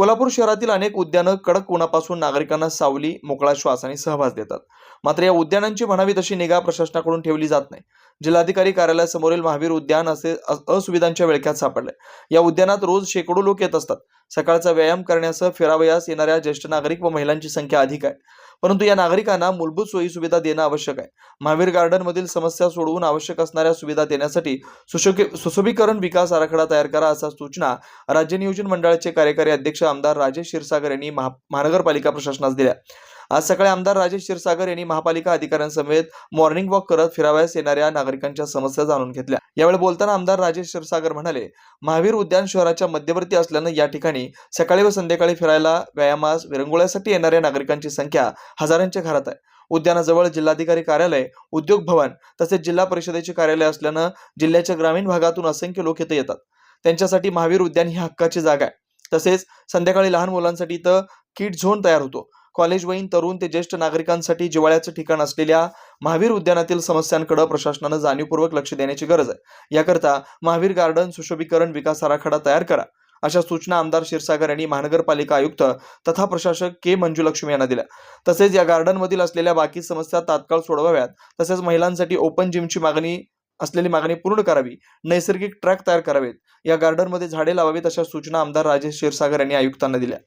कोल्हापूर शहरातील अनेक उद्यानं कडक उन्हापासून नागरिकांना सावली मोकळा श्वास आणि सहभास देतात. मात्र या उद्यानांची म्हणावी तशी निगा प्रशासनाकडून ठेवली जात नाही. जिल्हाधिकारी कार्यालयासमोरील महावीर उद्यान असे असुविधांच्या विळख्यात सापडले. या उद्यानात रोज शेकडो लोक येत असतात. सकाळचा व्यायाम करण्यासह फिरावयास येणाऱ्या ज्येष्ठ नागरिक व महिलांची संख्या अधिक आहे. परंतु या नागरिकांना मूलभूत सोयी सुविधा देणं आवश्यक आहे. महावीर गार्डन मधील समस्या सोडवून आवश्यक असणाऱ्या सुविधा देण्यासाठी सुशोकी सुशोभीकरण विकास आराखडा तयार करा असा सूचना राज्य नियोजन मंडळाचे कार्यकारी अध्यक्ष आमदार राजेश क्षीरसागर यांनी महा महानगरपालिका प्रशासनास दिल्या. आज सकाळी आमदार राजेश क्षीरसागर यांनी महापालिका अधिकाऱ्यांसमेत मॉर्निंग वॉक करत फिरावयास येणाऱ्या नागरिकांच्या समस्या जाणून घेतल्या. यावेळी बोलताना आमदार राजेश क्षीरसागर म्हणाले महावीर उद्यान शहराच्या मध्यवर्ती असल्यानं या ठिकाणी सकाळी व संध्याकाळी फिरायला व्यायामास विरंगुळ्यासाठी येणाऱ्या नागरिकांची संख्या हजारांच्या घरात आहे. उद्यानाजवळ जिल्हाधिकारी कार्यालय उद्योग भवन तसेच जिल्हा परिषदेचे कार्यालय असल्यानं जिल्ह्याच्या ग्रामीण भागातून असंख्य लोक इथं येतात. त्यांच्यासाठी महावीर उद्यान ही हक्काची जागा आहे. तसेच संध्याकाळी लहान मुलांसाठी इथं किट झोन तयार होतो. कॉलेजवयीन तरुण ते ज्येष्ठ नागरिकांसाठी जिवाळ्याचं ठिकाण असलेल्या महावीर उद्यानातील समस्यांकडे प्रशासनानं जाणीवपूर्वक लक्ष देण्याची गरज आहे. याकरता महावीर गार्डन सुशोभीकरण विकास आराखडा तयार करा. अशा सूचना आमदार क्षीरसागर यांनी महानगरपालिका आयुक्त तथा प्रशासक के मंजुलक्ष्मी यांना दिल्या. तसेच या गार्डनमधील असलेल्या बाकी समस्या तात्काळ सोडवाव्यात. तसेच महिलांसाठी ओपन जिमची मागणी असलेली मागणी पूर्ण करावी. नैसर्गिक ट्रॅक तयार करावेत. या गार्डनमध्ये झाडे लावावीत अशा सूचना आमदार राजेश क्षीरसागर यांनी आयुक्तांना दिल्या.